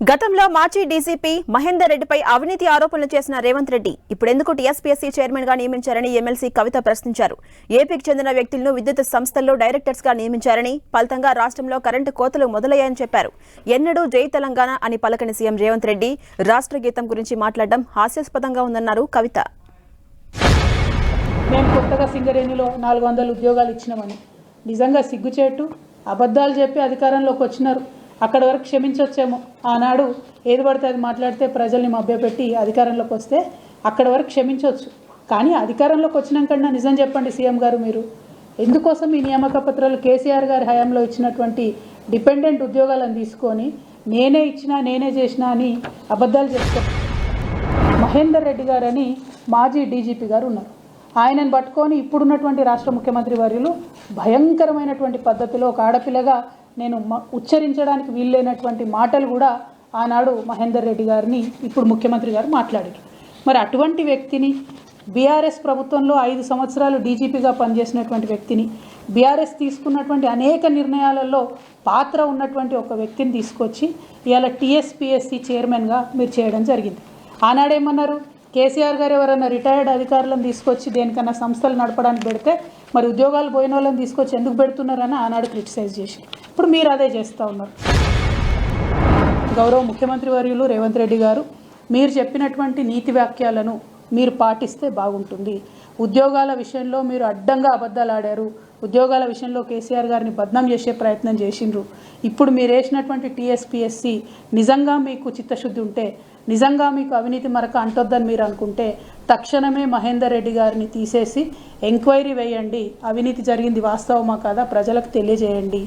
గతంలో మాజీ డీజీపీ మహేందర్ రెడ్డిపై అవినీతి ఆరోపణలు చేసిన రేవంత్ రెడ్డి ఇప్పుడెందుకు టీఎస్పీఎస్సీ చైర్మన్గా నియమించారని ఎమ్మెల్సీ కవిత ప్రశ్నించారు. ఏపీకి చెందిన వ్యక్తులను విద్యుత్ సంస్థల్లో డైరెక్టర్స్గా నియమించారని ఫలితంగా రాష్ట్రంలో కరెంటు కోతలు మొదలయ్యాయని చెప్పారు. ఎన్నడూ జై తెలంగాణ అని పలకని సీఎం రేవంత్ రెడ్డి రాష్ట్ర గీతం గురించి మాట్లాడడం హాస్యాస్పదంగా ఉందన్నారు కవిత. మేము కొత్తగా సింగరేణిలో నాలుగు వందల ఉద్యోగాలు ఇచ్చినామని. నిజంగా సిగ్గుచేటు అబద్ధాలు చెప్పి అధికారంలోకి వచ్చినారు. అక్కడి వరకు క్షమించవచ్చేమో ఆనాడు ఏది పడితే అది మాట్లాడితే ప్రజల్ని మభ్యపెట్టి అధికారంలోకి వస్తే అక్కడి వరకు క్షమించవచ్చు కానీ అధికారంలోకి వచ్చినాకన్నా నిజం చెప్పండి సీఎం గారు మీరు. ఎందుకోసం ఈ నియామక పత్రాలు కేసీఆర్ గారి హయాంలో ఇచ్చినటువంటి డిపెండెంట్ ఉద్యోగాలను తీసుకొని నేనే ఇచ్చినా నేనే చేసినా అని అబద్ధాలు చెప్తారు మహేందర్ రెడ్డి గారని మాజీ డీజీపీ గారు ఉన్నారు. ఆయనను పట్టుకొని ఇప్పుడున్నటువంటి రాష్ట్ర ముఖ్యమంత్రి వర్యులు భయంకరమైనటువంటి పద్ధతిలో ఒక ఆడపిల్లగా నేను మ- ఉచ్చరించడానికి వీల్లేనటువంటి మాటలు కూడా ఆనాడు మహేందర్ రెడ్డి గారిని ఇప్పుడు ముఖ్యమంత్రి గారు మాట్లాడారు. మరి అటువంటి వ్యక్తిని బీఆర్ఎస్ ప్రభుత్వంలో ఐదు సంవత్సరాలు డీజీపీగా పనిచేసినటువంటి వ్యక్తిని బీఆర్ఎస్ తీసుకున్నటువంటి అనేక నిర్ణయాలలో పాత్ర ఉన్నటువంటి ఒక వ్యక్తిని తీసుకొచ్చి ఇవాళ టీఎస్పీఎస్సీ చైర్మన్గా మీరు చేయడం జరిగింది. ఆనాడేమన్నారు? కేసీఆర్ గారు ఎవరైనా రిటైర్డ్ అధికారులను తీసుకొచ్చి దేనికన్నా సంస్థలు నడపడానికి పెడితే మరి ఉద్యోగాలు పోయిన వాళ్ళని తీసుకొచ్చి ఎందుకు పెడుతున్నారని ఆనాడు క్రిటిసైజ్ చేసి ఇప్పుడు మీరు అదే చేస్తూ ఉన్నారు. గౌరవ ముఖ్యమంత్రి వర్యులు రేవంత్ రెడ్డి గారు మీరు చెప్పినటువంటి నీతి వాక్యాలను మీరు పాటిస్తే బాగుంటుంది. ఉద్యోగాల విషయంలో మీరు అడ్డంగా అబద్ధాలు ఆడారు ఉద్యోగాల విషయంలో కేసీఆర్ గారిని బద్నాం చేసే ప్రయత్నం చేసిండ్రు. ఇప్పుడు మీరు వేసినటువంటి టీఎస్పీఎస్సి నిజంగా మీకు చిత్తశుద్ధి ఉంటే నిజంగా మీకు అవినీతి మరక అంటొద్దని మీరు అనుకుంటే తక్షణమే మహేందర్ రెడ్డి గారిని తీసేసి ఎంక్వైరీ వేయండి. అవినీతి జరిగింది వాస్తవమా కాదా? ప్రజలకు తెలియజేయండి.